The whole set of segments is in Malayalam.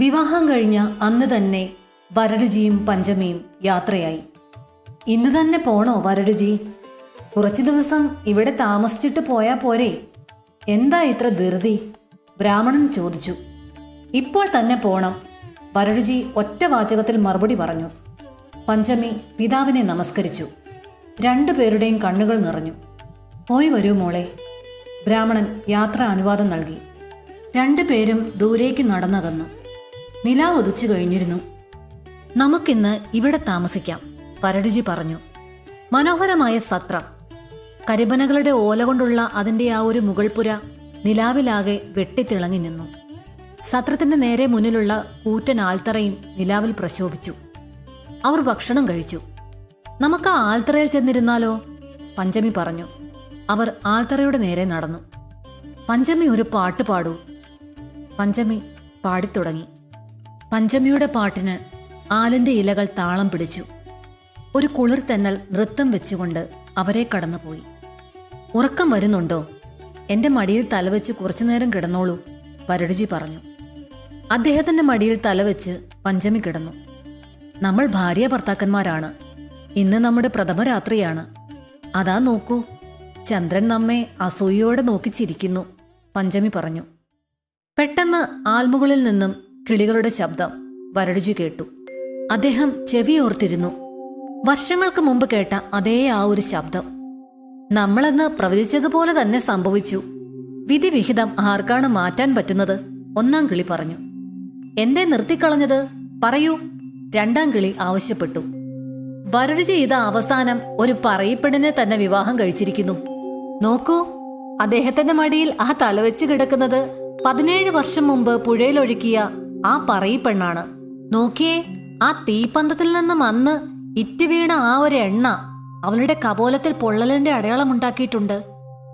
വിവാഹം കഴിഞ്ഞ അന്ന് തന്നെ വരരുചിയും പഞ്ചമിയും യാത്രയായി. ഇന്ന് തന്നെ പോണോ വരരുചി? കുറച്ച് ദിവസം ഇവിടെ താമസിച്ചിട്ട് പോയാൽ പോരെ? എന്താ ഇത്ര ധൃതി? ബ്രാഹ്മണൻ ചോദിച്ചു. ഇപ്പോൾ തന്നെ പോണം. വരരുചി ഒറ്റ വാചകത്തിൽ മറുപടി പറഞ്ഞു. പഞ്ചമി പിതാവിനെ നമസ്കരിച്ചു. രണ്ടുപേരുടെയും കണ്ണുകൾ നിറഞ്ഞു. പോയി വരൂ മോളെ. ബ്രാഹ്മണൻ യാത്ര അനുവാദം നൽകി. രണ്ടുപേരും ദൂരേക്ക് നടന്നകന്നു. നിലാവ് ഉദിച്ചു കഴിഞ്ഞിരുന്നു. നമുക്കിന്ന് ഇവിടെ താമസിക്കാം പരടുജി പറഞ്ഞു. മനോഹരമായ സത്രം. കരിബനകളുടെ ഓല കൊണ്ടുള്ള അതിന്റെ ആ ഒരു മുകൾപ്പുര നിലാവിലാകെ വെട്ടിത്തിളങ്ങി നിന്നു. സത്രത്തിന്റെ നേരെ മുന്നിലുള്ള കൂറ്റൻ ആൽത്തറയും നിലാവിൽ പ്രശോഭിച്ചു. അവർ ഭക്ഷണം കഴിച്ചു. നമുക്ക് ആ ആൽത്തറയിൽ ചെന്നിരുന്നാലോ? പഞ്ചമി പറഞ്ഞു. അവർ ആൽത്തറയുടെ നേരെ നടന്നു. പഞ്ചമി ഒരു പാട്ട് പാടൂ. പഞ്ചമി പാടിത്തുടങ്ങി. പഞ്ചമിയുടെ പാട്ടിന് ആലിന്റെ ഇലകൾ താളം പിടിച്ചു. ഒരു കുളിർ തെന്നൽ നൃത്തം വെച്ചുകൊണ്ട് അവരെ കടന്നുപോയി. ഉറക്കം വരുന്നുണ്ടോ? എന്റെ മടിയിൽ തലവെച്ച് കുറച്ചു നേരം കിടന്നോളൂ പരടുജി പറഞ്ഞു. അദ്ദേഹത്തിന്റെ മടിയിൽ തലവെച്ച് പഞ്ചമി കിടന്നു. നമ്മൾ ഭാര്യ ഭർത്താക്കന്മാരാണ്. ഇന്ന് നമ്മുടെ പ്രഥമരാത്രിയാണ്. അതാ നോക്കൂ. ചന്ദ്രൻ നമ്മെ അസൂയയോടെ നോക്കിച്ചിരിക്കുന്നു പഞ്ചമി പറഞ്ഞു. പെട്ടെന്ന് ആൽമുകളിൽ നിന്നും കിളികളുടെ ശബ്ദം വരടിച്ചു കേട്ടു. അദ്ദേഹം ചെവി ഓർത്തിരുന്നു. വർഷങ്ങൾക്ക് മുമ്പ് കേട്ട അതേ ആ ഒരു ശബ്ദം. നമ്മളെന്ന് പ്രവചിച്ചതുപോലെ തന്നെ സംഭവിച്ചു. വിധിവിഹിതം ആർക്കാണ് മാറ്റാൻ പറ്റുന്നത്? ഒന്നാം കിളി പറഞ്ഞു. എന്തേ നിർത്തിക്കളഞ്ഞത്? പറയൂ. രണ്ടാം കിളി ആവശ്യപ്പെട്ടു. വരട് ചെയ്ത അവസാനം ഒരു പറയപ്പെടിനെ തന്നെ വിവാഹം കഴിച്ചിരിക്കുന്നു. നോക്കൂ. അദ്ദേഹത്തിന്റെ മടിയിൽ ആ തലവെച്ച് കിടക്കുന്നത് പതിനേഴ് വർഷം മുമ്പ് പുഴയിലൊഴുക്കിയ ആ പറയി പെണ്ണാണ്. നോക്കിയേ ആ തീപ്പന്തത്തിൽ നിന്നും അന്ന് ഇറ്റ് വീണ ആ ഒരു എണ്ണ അവളുടെ കപോലത്തിൽ പൊള്ളലിന്റെ അടയാളമുണ്ടാക്കിയിട്ടുണ്ട്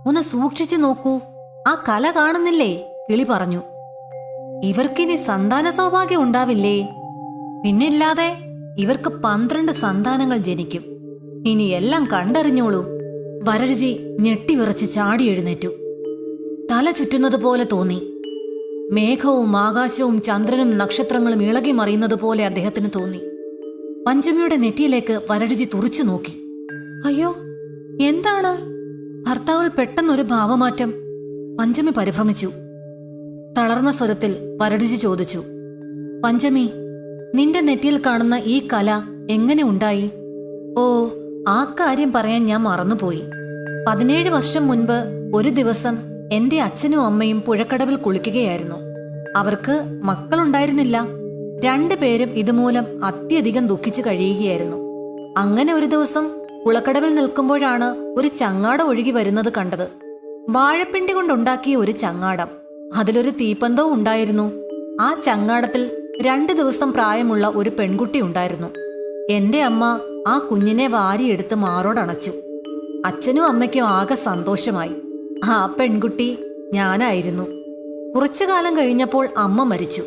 ഒന്ന് സൂക്ഷിച്ചു നോക്കൂ. ആ കല കാണുന്നില്ലേ? കിളി പറഞ്ഞു. ഇവർക്കിനി സന്താന സൗഭാഗ്യം ഉണ്ടാവില്ലേ? പിന്നില്ലാതെ ഇവർക്ക് പന്ത്രണ്ട് സന്താനങ്ങൾ ജനിക്കും. ഇനി എല്ലാം കണ്ടറിഞ്ഞോളൂ. വരരുചി ഞെട്ടിവിറച്ച് ചാടി എഴുന്നേറ്റു. തല ചുറ്റുന്നത് പോലെ തോന്നി. മേഘവും ആകാശവും ചന്ദ്രനും നക്ഷത്രങ്ങളും ഇളകി മറിയുന്നത് പോലെ അദ്ദേഹത്തിന് തോന്നി. പഞ്ചമിയുടെ നെറ്റിയിലേക്ക് വരടിജി തുറിച്ചു നോക്കി. അയ്യോ എന്താണ്? ഭർത്താവിൽ പെട്ടെന്നൊരു ഭാവമാറ്റം. പഞ്ചമി പരിഭ്രമിച്ചു. തളർന്ന സ്വരത്തിൽ വരടിജി ചോദിച്ചു. പഞ്ചമി നിന്റെ നെറ്റിയിൽ കാണുന്ന ഈ കല എങ്ങനെ ഉണ്ടായി? ഓ ആ കാര്യം പറയാൻ ഞാൻ മറന്നുപോയി. പതിനേഴ് വർഷം മുൻപ് ഒരു ദിവസം എന്റെ അച്ഛനും അമ്മയും പുഴക്കടവിൽ കുളിക്കുകയായിരുന്നു. അവർക്ക് മക്കളുണ്ടായിരുന്നില്ല. രണ്ടുപേരും ഇതുമൂലം അത്യധികം ദുഃഖിച്ചു കഴിയുകയായിരുന്നു. അങ്ങനെ ഒരു ദിവസം കുളക്കടവിൽ നിൽക്കുമ്പോഴാണ് ഒരു ചങ്ങാട ഒഴുകി വരുന്നത് കണ്ടത്. വാഴപ്പിണ്ടി കൊണ്ടുണ്ടാക്കിയ ഒരു ചങ്ങാടം. അതിലൊരു തീപ്പന്തവും ഉണ്ടായിരുന്നു. ആ ചങ്ങാടത്തിൽ രണ്ടു ദിവസം പ്രായമുള്ള ഒരു പെൺകുട്ടി ഉണ്ടായിരുന്നു. എന്റെ അമ്മ ആ കുഞ്ഞിനെ വാരിയെടുത്ത് മാറോടണച്ചു. അച്ഛനും അമ്മയ്ക്കും ആകെ സന്തോഷമായി. ആ പെൺകുട്ടി ഞാനായിരുന്നു. കുറച്ചു കാലം കഴിഞ്ഞപ്പോൾ അമ്മ മരിച്ചു.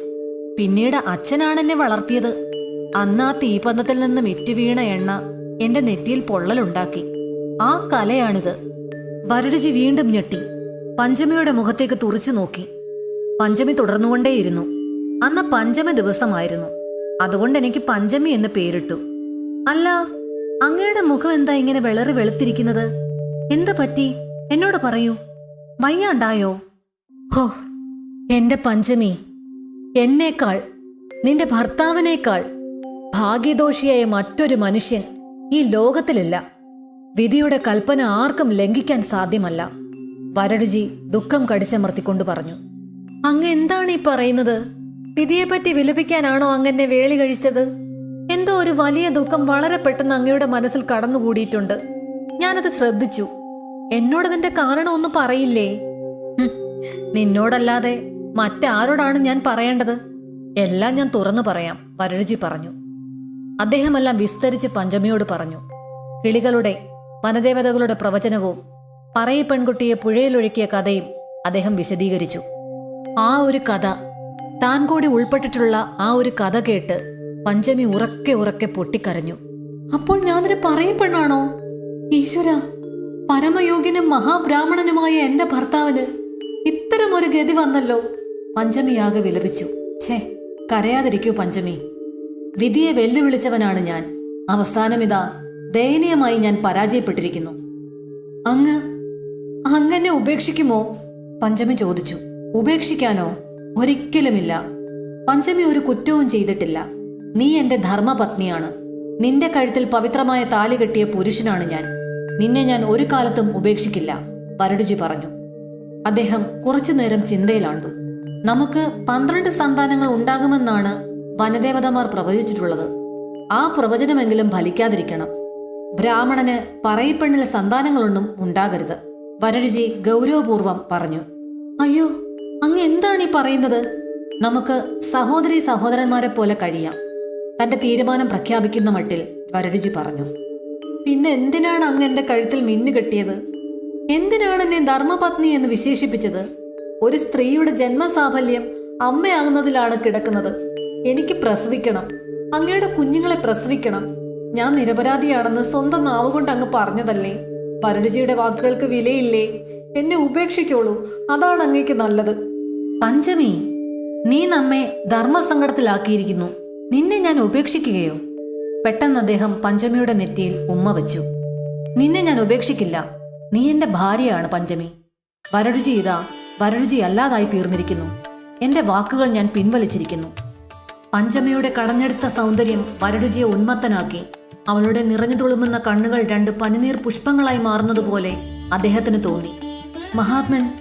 പിന്നീട് അച്ഛനാണെന്നെ വളർത്തിയത്. അന്നാ തീപന്തത്തിൽ നിന്നും വിറ്റുവീണ വീണ എണ്ണ എന്റെ നെറ്റിയിൽ പൊള്ളലുണ്ടാക്കി. ആ കലയാണിത്. വരരുചി വീണ്ടും ഞെട്ടി. പഞ്ചമിയുടെ മുഖത്തേക്ക് തുറച്ചു നോക്കി. പഞ്ചമി തുടർന്നുകൊണ്ടേയിരുന്നു. അന്ന് പഞ്ചമി ദിവസമായിരുന്നു. അതുകൊണ്ട് എനിക്ക് പഞ്ചമി എന്ന് പേരിട്ടു. അല്ല അങ്ങയുടെ മുഖം എന്താ ഇങ്ങനെ വെളറി വെളുത്തിരിക്കുന്നത്? എന്ത് പറ്റി? എന്നോട് പറയൂ. വയ്യാണ്ടായോ? ഹോ എന്റെ പഞ്ചമി എന്നേക്കാൾ നിന്റെ ഭർത്താവിനേക്കാൾ ഭാഗ്യദോഷിയായ മറ്റൊരു മനുഷ്യൻ ഈ ലോകത്തിലില്ല. വിധിയുടെ കൽപ്പന ആർക്കും ലംഘിക്കാൻ സാധ്യമല്ല. വരടുജി ദുഃഖം കടിച്ചമർത്തിക്കൊണ്ട് പറഞ്ഞു. അങ്ങ് എന്താണ് ഈ പറയുന്നത്? വിധിയെപ്പറ്റി വിലപിക്കാനാണോ അങ്ങെന്നെ വേളി കഴിച്ചത്? എന്തോ ഒരു വലിയ ദുഃഖം വളരെ പെട്ടെന്ന് അങ്ങയുടെ മനസ്സിൽ കടന്നുകൂടിയിട്ടുണ്ട്. ഞാനത് ശ്രദ്ധിച്ചു. എന്നോട് നിന്റെ കാരണം ഒന്ന് പറയില്ലേ? നിന്നോടല്ലാതെ മറ്റാരോടാണ് ഞാൻ പറയേണ്ടത്? എല്ലാം ഞാൻ തുറന്നു പറയാം വരഴുചി പറഞ്ഞു. അദ്ദേഹമെല്ലാം വിസ്തരിച്ച് പഞ്ചമിയോട് പറഞ്ഞു. കിളികളുടെ വനദേവതകളുടെ പ്രവചനവും പറയി പെൺകുട്ടിയെ പുഴയിലൊഴുക്കിയ കഥയും അദ്ദേഹം വിശദീകരിച്ചു. ആ ഒരു കഥ താൻ കൂടി ഉൾപ്പെട്ടിട്ടുള്ള ആ ഒരു കഥ കേട്ട് പഞ്ചമി ഉറക്കെ ഉറക്കെ പൊട്ടിക്കരഞ്ഞു. അപ്പോൾ ഞാനൊരു പെണ്ണാണോ? ഈശ്വര പരമയോഗ്യനും മഹാബ്രാഹ്മണനുമായ എന്റെ ഭർത്താവിന് ഒരു ഗതി വന്നല്ലോ. പഞ്ചമിയാകെ വിലപിച്ചു. ഛേ കരയാതിരിക്കൂ പഞ്ചമി. വിധിയെ വെല്ലുവിളിച്ചവനാണ് ഞാൻ. അവസാനം ഇതാ ദയനീയമായി ഞാൻ പരാജയപ്പെട്ടിരിക്കുന്നു. അങ്ങ് അങ്ങനെ ഉപേക്ഷിക്കുമോ? പഞ്ചമി ചോദിച്ചു. ഉപേക്ഷിക്കാനോ? ഒരിക്കലുമില്ല. പഞ്ചമി ഒരു കുറ്റവും ചെയ്തിട്ടില്ല. നീ എന്റെ ധർമ്മപത്നിയാണ്. നിന്റെ കഴുത്തിൽ പവിത്രമായ താലി കെട്ടിയ പുരുഷനാണ് ഞാൻ. നിന്നെ ഞാൻ ഒരു കാലത്തും ഉപേക്ഷിക്കില്ല പരടുജി പറഞ്ഞു. അദ്ദേഹം കുറച്ചു നേരം ചിന്തയിലാണ്ടു. നമുക്ക് പന്ത്രണ്ട് സന്താനങ്ങൾ ഉണ്ടാകുമെന്നാണ് വനദേവതമാർ പ്രവചിച്ചിട്ടുള്ളത്. ആ പ്രവചനമെങ്കിലും ഫലിക്കാതിരിക്കണം. ബ്രാഹ്മണന് പറയപ്പെണ്ണിലെ സന്താനങ്ങളൊന്നും ഉണ്ടാകരുത് വരരുചി ഗൗരവപൂർവം പറഞ്ഞു. അയ്യോ അങ്ങ് എന്താണ് ഈ പറയുന്നത്? നമുക്ക് സഹോദരി സഹോദരന്മാരെ പോലെ കഴിയാം തന്റെ തീരുമാനം പ്രഖ്യാപിക്കുന്ന മട്ടിൽ വരരുചി പറഞ്ഞു. പിന്നെ എന്തിനാണ് അങ്ങ് എന്റെ കഴുത്തിൽ മിന്നു കെട്ടിയത്? എന്തിനാണ് എന്നെ ധർമ്മപത്നി എന്ന് വിശേഷിപ്പിച്ചത്? ഒരു സ്ത്രീയുടെ ജന്മസാഫല്യം അമ്മയാകുന്നതിലാണ് കിടക്കുന്നത്. എനിക്ക് പ്രസവിക്കണം. അങ്ങയുടെ കുഞ്ഞുങ്ങളെ പ്രസവിക്കണം. ഞാൻ നിരപരാധിയാണെന്ന് സ്വന്തം നാവ് കൊണ്ട് അങ്ങ് പറഞ്ഞതല്ലേ? ഭരണിജിയുടെ വാക്കുകൾക്ക് വിലയില്ലേ? എന്നെ ഉപേക്ഷിച്ചോളൂ. അതാണ് അങ്ങേക്ക് നല്ലത്. പഞ്ചമി നീ നമ്മെ ധർമ്മസങ്കടത്തിലാക്കിയിരിക്കുന്നു. നിന്നെ ഞാൻ ഉപേക്ഷിക്കുകയോ? പെട്ടെന്ന് അദ്ദേഹം പഞ്ചമിയുടെ നെറ്റിയിൽ ഉമ്മ വെച്ചു. നിന്നെ ഞാൻ ഉപേക്ഷിക്കില്ല. നീ എന്റെ ഭാര്യയാണ് പഞ്ചമി. വരരുചി ഇതാ. വരരുചി അല്ലാതായി തീർന്നിരിക്കുന്നു. എന്റെ വാക്കുകൾ ഞാൻ പിൻവലിച്ചിരിക്കുന്നു. പഞ്ചമിയുടെ കടഞ്ഞെടുത്ത സൗന്ദര്യം വരരുചിയെ ഉന്മത്തനാക്കി. അവളുടെ നിറഞ്ഞു തുളുമുന്ന കണ്ണുകൾ രണ്ട് പനിനീർ പുഷ്പങ്ങളായി മാറുന്നതുപോലെ അദ്ദേഹത്തിന് തോന്നി. മഹാത്മൻ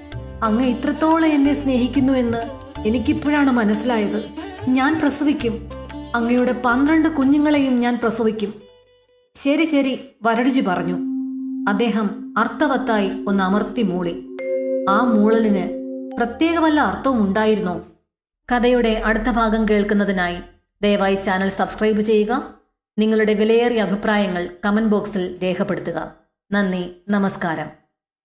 അങ്ങ് ഇത്രത്തോളം എന്നെ സ്നേഹിക്കുന്നുവെന്ന് എനിക്കിപ്പോഴാണ് മനസ്സിലായത്. ഞാൻ പ്രസവിക്കും. അങ്ങയുടെ പന്ത്രണ്ട് കുഞ്ഞുങ്ങളെയും ഞാൻ പ്രസവിക്കും. ശരി ശരി വരടിജി പറഞ്ഞു. അദ്ദേഹം അർത്ഥവത്തായി ഒന്ന് അമർത്തി മൂളി. ആ മൂളലിന് പ്രത്യേക വല്ല അർത്ഥവും ഉണ്ടായിരുന്നോ കഥയുടെ അടുത്ത ഭാഗം കേൾക്കുന്നതിനായി ദയവായി ചാനൽ സബ്സ്ക്രൈബ് ചെയ്യുക. നിങ്ങളുടെ വിലയേറിയ അഭിപ്രായങ്ങൾ കമന്റ് ബോക്സിൽ രേഖപ്പെടുത്തുക. നന്ദി നമസ്കാരം.